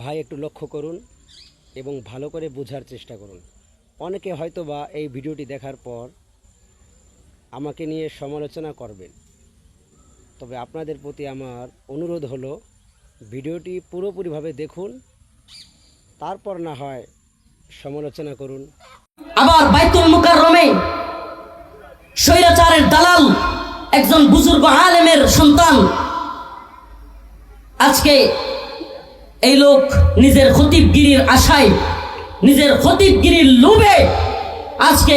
ভাই একটু লক্ষ্য করুন এবং ভালো করে বোঝার চেষ্টা করুন। অনেকে হয়তো বা এই ভিডিওটি দেখার পর আমাকে নিয়ে সমালোচনা করবেন। তবে আপনাদের প্রতি আমার অনুরোধ হলো, ভিডিওটি পুরোপুরিভাবে দেখুন, তারপর না হয় সমালোচনা করুন। আবার বাইতুল মুকাররমে স্বৈরাচারের দালাল, একজন বুজুর্গ আলেমের সন্তান আজকে এই লোক নিজের খতিবগিরির আশায়, নিজের খতিবগিরির লোভে আজকে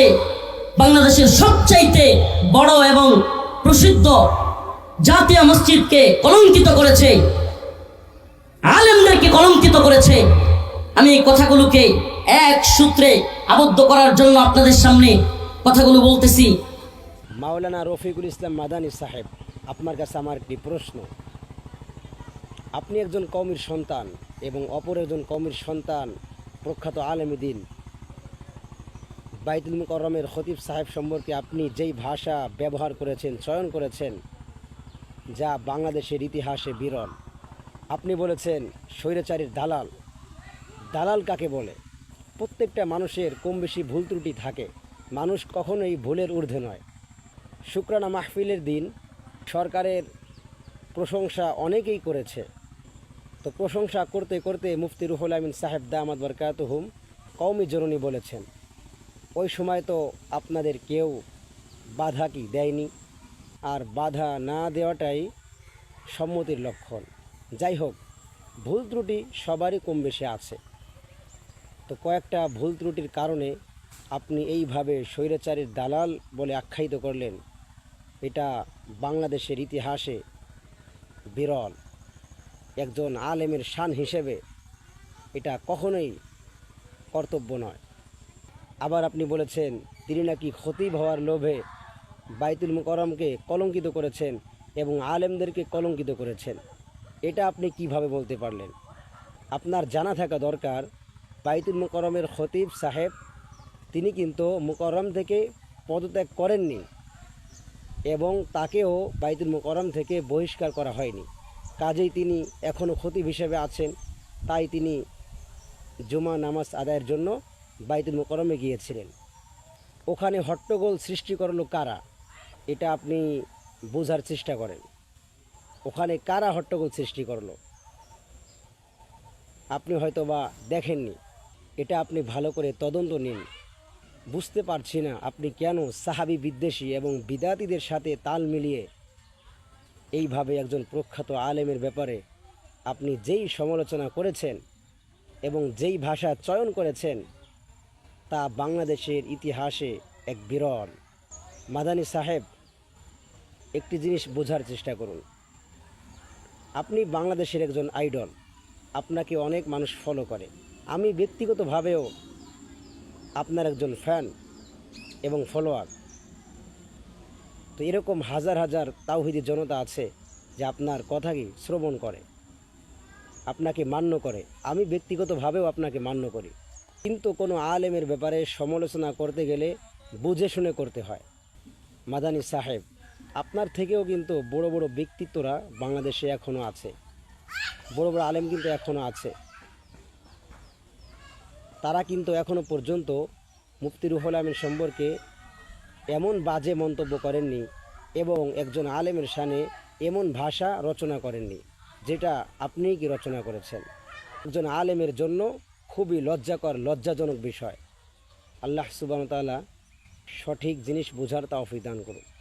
বাংলাদেশের সবচাইতে বড় এবং প্রসিদ্ধ জাতীয় মসজিদকে কলঙ্কিত করেছে। আলেমদেরকে কলঙ্কিত করেছে। আমি এই কথাগুলোকে এক সূত্রে আবদ্ধ করার জন্য আপনাদের সামনে কথাগুলো বলতেছি। মাওলানা রফিকুল ইসলাম মাদানী সাহেব, আপনার কাছে আমার একটি প্রশ্ন। আপনি একজন কমির সন্তান এবং অপর একজন কমির সন্তান প্রখ্যাত আলেমী দিন। বাইতুল মুকরমের খতিব সাহেব সম্পর্কে আপনি যেই ভাষা ব্যবহার করেছেন, চয়ন করেছেন, যা বাংলাদেশের ইতিহাসে বিরল। আপনি বলেছেন, স্বৈরাচারীর দালাল। দালাল কাকে বলে? প্রত্যেকটা মানুষের কম বেশি ভুল ত্রুটি থাকে। মানুষ কখনোই ভুলের ঊর্ধ্বে নয়। শুক্রানা মাহফিলের দিন সরকারের প্রশংসা অনেকেই করেছে। তো প্রশংসা করতে করতে মুফতি রুহুল আমিন সাহেব দামাদ বরকাত হুম কৌমি জননী বলেছেন, ওই সময় তো আপনাদের কেউ বাধা কি দেয়নি? আর বাধা না দেওয়াটাই সম্মতির লক্ষণ। যাই হোক, ভুল ত্রুটি সবারই কম বেশি আছে। তো কয়েকটা ভুল ত্রুটির কারণে আপনি এইভাবে স্বৈরাচারীর দালাল বলে আখ্যায়িত করলেন, এটা বাংলাদেশের ইতিহাসে বিরল। একজন আলেমের শান হিসেবে এটা কখনোই কর্তব্য নয়। আবার আপনি বলেছেন, তিনি নাকি খতিব হওয়ার লোভে বাইতুল মুকরমকে কলঙ্কিত করেছেন এবং আলেমদেরকে কলঙ্কিত করেছেন। এটা আপনি কীভাবে বলতে পারলেন? আপনার জানা থাকা দরকার, বাইতুল মুকরমের খতিব সাহেব, তিনি কিন্তু মুকরম থেকে পদত্যাগ করেননি এবং তাকেও বাইতুল মুকরম থেকে বহিষ্কার করা হয়নি। কাজেই তিনি এখনও খতিব হিসেবে আছেন। তাই তিনি জুমা নামাজ আদায়ের জন্য বাইতুল মোকরমে গিয়েছিলেন। ওখানে হট্টগোল সৃষ্টি করল কারা? এটা আপনি বোঝার চেষ্টা করেন। ওখানে কারা হট্টগোল সৃষ্টি করল? আপনি হয়তো বা দেখেননি। এটা আপনি ভালো করে তদন্ত নিন। বুঝতে পারছি না আপনি কেন সাহাবি বিদ্বেষী এবং বিদাতিদের সাথে তাল মিলিয়ে এইভাবে একজন প্রখ্যাত আলেমের ব্যাপারে আপনি যেই সমালোচনা করেছেন এবং যেই ভাষা চয়ন করেছেন, তা বাংলাদেশের ইতিহাসে এক বিরল। মাদানী সাহেব, একটি জিনিস বোঝার চেষ্টা করুন। আপনি বাংলাদেশের একজন আইডল, আপনাকে অনেক মানুষ ফলো করে। আমি ব্যক্তিগতভাবেও আপনার একজন ফ্যান এবং ফলোয়ার তো এরকম হাজার হাজার তাওহিদি জনতা আছে যে আপনার কথাকে শ্রবণ করে, আপনাকে মান্য করে। আমি ব্যক্তিগতভাবেও আপনাকে মান্য করি। কিন্তু কোনো আলেমের ব্যাপারে সমালোচনা করতে গেলে বুঝে শুনে করতে হয়। মাদানী সাহেব, আপনার থেকেও কিন্তু বড় বড় ব্যক্তিত্বরা বাংলাদেশে এখনও আছে। বড় বড় আলেম কিন্তু এখনও আছে। তারা কিন্তু এখনও পর্যন্ত মুফতি রুহুল আমিন সম্পর্কে এমন বাজে মন্তব্য করেননি এবং একজন আলেমের সানে এমন ভাষা রচনা করেননি, যেটা আপনি কি রচনা করেছেন। একজন আলেমের জন্য খুবই লজ্জাকর, লজ্জাজনক বিষয়। আল্লাহ সুবাহতালা সঠিক জিনিস বোঝার তা দান করুন।